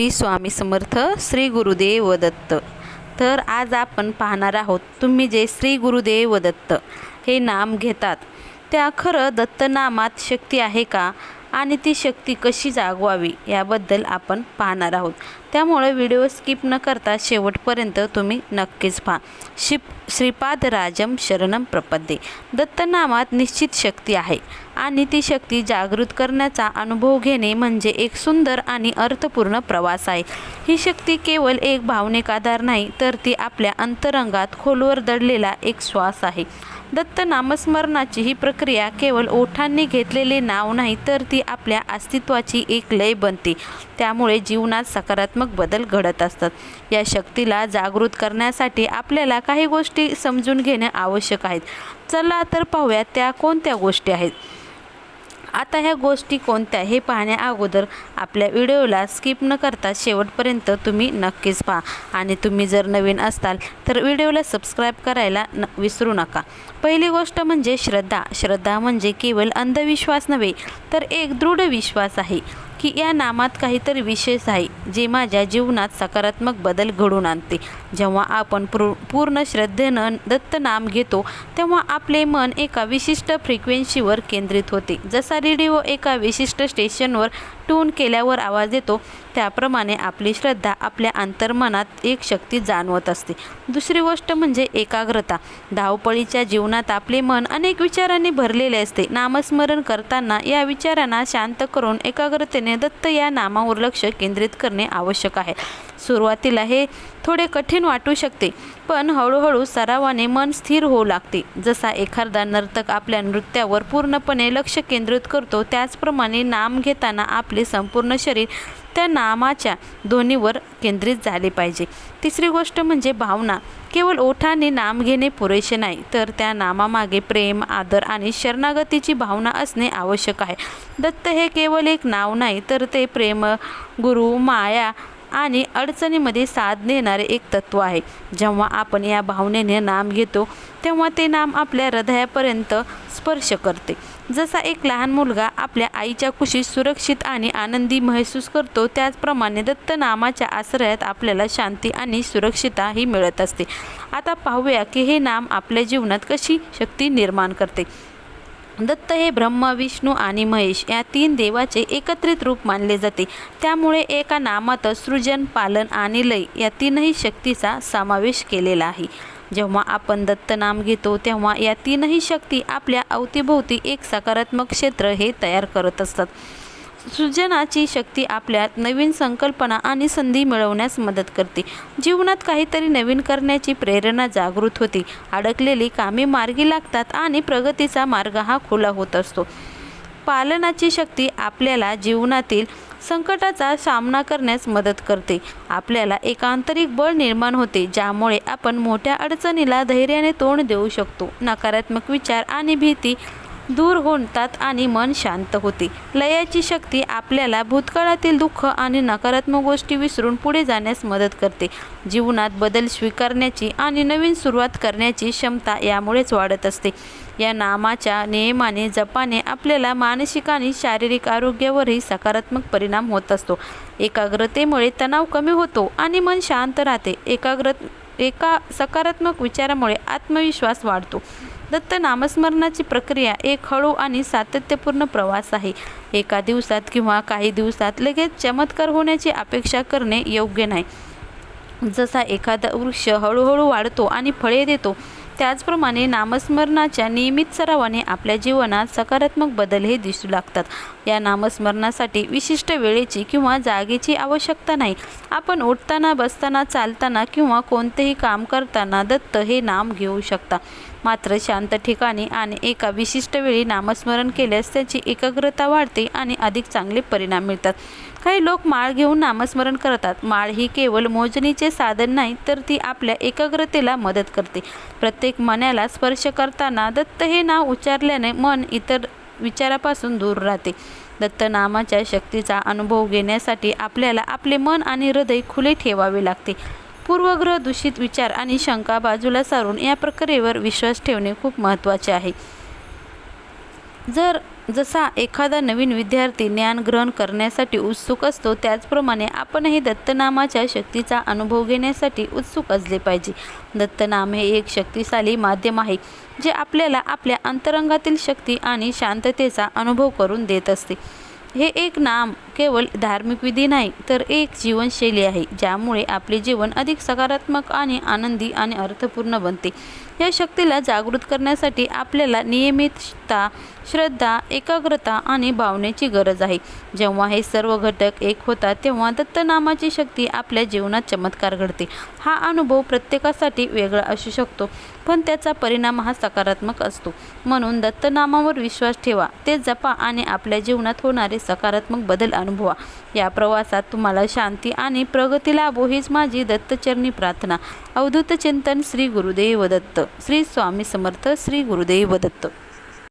श्री स्वामी समर्थ श्री गुरुदेव दत्त. तर आज आपण पाहणार आहोत तुम्ही जे श्री गुरुदेव दत्त हे नाम घेतात त्या खरं दत्तनामात शक्ती आहे का? आणि ती शक्ती कशी जागवावी याबद्दल आपण पाहणार आहोत. त्यामुळे व्हिडिओ स्किप न करता शेवटपर्यंत तुम्ही नक्कीच पहा. शिप श्रीपाद राजम शरणम प्रपद्ये. दत्तनामात निश्चित शक्ती आहे आणि ती शक्ती जागृत करण्याचा अनुभव घेणे म्हणजे एक सुंदर आणि अर्थपूर्ण प्रवास आहे. ही शक्ती केवळ एक भावनिक आधार नाही तर ती आपल्या अंतरंगात खोलवर दडलेला एक श्वास आहे. दत्त नामस्मरणाची ही प्रक्रिया केवळ ओठांनी घेतलेले नाव नाही तर ती आपल्या अस्तित्वाची एक लय बनते. त्यामुळे जीवनात सकारात्मक बदल घडत असतात. या शक्तीला जागृत करण्यासाठी आपल्याला काही गोष्टी समजून घेणे आवश्यक आहेत. चला तर पाहूया त्या कोणत्या गोष्टी आहेत. आता ह्या गोष्टी कोणत्या हे पाहण्या अगोदर आपल्या व्हिडिओला स्किप न करता शेवटपर्यंत तुम्ही नक्कीच पहा. आणि तुम्ही जर नवीन असताल तर व्हिडिओला सबस्क्राईब करायला न विसरू नका. पहिली गोष्ट म्हणजे श्रद्धा. श्रद्धा म्हणजे केवळ अंधविश्वास नव्हे तर एक दृढ विश्वास आहे. की या नामात काहीतरी विशेष आहे जे माझ्या जीवनात सकारात्मक बदल घडून आणते. जेव्हा आपण पूर पूर्ण श्रद्धेनं दत्त नाम घेतो तेव्हा आपले मन एका विशिष्ट फ्रिक्वेन्सीवर केंद्रित होते. जसा रेडिओ एका विशिष्ट स्टेशनवर ट्यून केल्यावर आवाज येतो त्याप्रमाणे आपली श्रद्धा आपल्या अंतर्मनात एक शक्ती जाणवत असते. दुसरी गोष्ट म्हणजे एकाग्रता. धावपळीच्या जीवनात आपले मन अनेक विचारांनी भरलेले असते. नामस्मरण करताना या विचारांना शांत करून एकाग्रतेने दत्त या नामावर लक्ष केंद्रित करणे आवश्यक आहे. सुरुवातीला हे थोडे कठीण वाटू शकते पण हळूहळू सरावाने मन स्थिर होऊ लागते. जसा एखादा नर्तक आपल्या नृत्यावर पूर्णपणे लक्ष केंद्रित करतो त्याचप्रमाणे नाम घेताना आपले संपूर्ण शरीर त्या नामाच्या ध्वनीवर केंद्रित झाले पाहिजे. तिसरी गोष्ट म्हणजे भावना. केवळ ओठाने नाम घेणे पुरेसे नाही तर त्या नामामागे प्रेम आदर आणि शरणागतीची भावना असणे आवश्यक आहे. दत्त हे केवळ एक नाव नाही तर ते प्रेम गुरु माया आणि अडचणीमध्ये साथ देणारे एक तत्व आहे. जेव्हा आपण या भावनेने नाम घेतो तेव्हा ते नाम आपल्या हृदयापर्यंत स्पर्श करते. जसा एक लहान मुलगा आपल्या आईच्या कुशीत सुरक्षित आणि आनंदी महसूस करतो त्याचप्रमाणे दत्त नामाच्या आश्रयात आपल्याला शांती आणि सुरक्षितता ही मिळत असते. आता पाहूया की हे नाम आपल्या जीवनात कशी शक्ती निर्माण करते. दत्त हे ब्रह्मा विष्णू आणि महेश या तीन देवाचे एकत्रित रूप मानले जाते. त्यामुळे एका नामातच सृजन पालन आणि लय या तीनही शक्तीचा समावेश केलेला आहे. जेव्हा आपण दत्त नाम घेतो तेव्हा या तीनही शक्ती आपल्या अवतीभोवती एक सकारात्मक क्षेत्र हे तयार करत असतात. सृजनाची शक्ती आपल्यात नवीन संकल्पना आणि संधी मिळवण्यास मदत करते. जीवनात काहीतरी नवीन करण्याची प्रेरणा जागृत होते. अडकलेली कामे मार्गी लागतात आणि प्रगतीचा मार्ग हा खुला होत असतो. पालनाची शक्ती आपल्याला जीवनातील संकटाचा सामना करण्यास मदत करते. आपल्याला एक आंतरिक बळ निर्माण होते ज्यामुळे आपण मोठ्या अडचणीला धैर्याने तोंड देऊ शकतो. नकारात्मक विचार आणि भीती दूर होतात आणि मन शांत होते. लयाची शक्ती आपल्याला भूतकाळातील दुःख आणि नकारात्मक गोष्टी विसरून पुढे जाण्यास मदत करते. जीवनात बदल स्वीकारण्याची आणि नवीन सुरुवात करण्याची क्षमता यामुळेच वाढत असते. या नामाच्या नियमाने जपाने आपल्याला मानसिक आणि शारीरिक आरोग्यावरही सकारात्मक परिणाम होत असतो. एकाग्रतेमुळे तणाव कमी होतो आणि मन शांत राहते. एकाग्र एका सकारात्मक विचारामुळे आत्मविश्वास वाढतो. दत्त नामस्मरणाची प्रक्रिया एक हळू आणि सातत्यपूर्ण प्रवास आहे. एका दिवसात किंवा काही दिवसात लगेच चमत्कार होण्याची अपेक्षा करणे योग्य नाही. जसा एखादा वृक्ष हळूहळू वाढतो आणि फळे देतो त्याचप्रमाणे नामस्मरणाच्या नियमित सरावाने आपल्या जीवनात सकारात्मक बदल हे दिसू लागतात. या नामस्मरणासाठी विशिष्ट वेळेची किंवा जागेची आवश्यकता नाही. आपण उठताना बसताना चालताना किंवा कोणतेही काम करताना दत्त हे नाम घेऊ शकता. मात्र शांत ठिकाणी आणि एका विशिष्ट वेळी नामस्मरण केल्यास त्याची एकाग्रता वाढते आणि अधिक चांगले परिणाम मिळतात. काही लोक माळ घेऊन नामस्मरण करतात. माळ ही केवळ मोजणीचे साधन नाही तर ती आपल्या एकाग्रतेला मदत करते. प्रत्येक मनाला स्पर्श करताना दत्त हे नाव उच्चारल्याने मन इतर विचारापासून दूर राहते. दत्त नामाच्या शक्तीचा अनुभव घेण्यासाठी आपल्याला आपले मन आणि हृदय खुले ठेवावे लागते. पूर्वग्रह दूषित विचार आणि शंका बाजूला सारून या प्रक्रियेवर विश्वास ठेवणे खूप महत्त्वाचे आहे. जर जसा एखादा नवीन विद्यार्थी ज्ञान ग्रहण करण्यासाठी उत्सुक असतो त्याचप्रमाणे आपणही दत्तनामाच्या शक्तीचा अनुभव घेण्यासाठी उत्सुक असले पाहिजे. दत्तनाम हे एक शक्तिशाली माध्यम आहे जे आपल्याला आपल्या अंतरंगातील शक्ती आणि शांततेचा अनुभव करून देत असते. हे एक नाम केवळ धार्मिक विधी नाही तर एक जीवनशैली आहे ज्यामुळे आपले जीवन अधिक सकारात्मक आणि आनंदी आणि अर्थपूर्ण बनते. या शक्तीला जागृत करण्यासाठी आपल्याला नियमितता श्रद्धा एकाग्रता आणि भावनेची गरज आहे. जेव्हा हे सर्व घटक एक होतात तेव्हा दत्तनामाची शक्ती आपल्या जीवनात चमत्कार घडते. हा अनुभव प्रत्येकासाठी वेगळा असू शकतो पण त्याचा परिणाम हा सकारात्मक असतो. म्हणून दत्तनामावर विश्वास ठेवा ते जपा आणि आपल्या जीवनात होणारे सकारात्मक बदल अनुभवा. या प्रवासात तुम्हाला शांती आणि प्रगती लाभो हीच माझी दत्तचरणी प्रार्थना. अवधूत चिंतन श्री गुरुदेव दत्त. श्री स्वामी समर्थ श्री गुरुदेव दत्त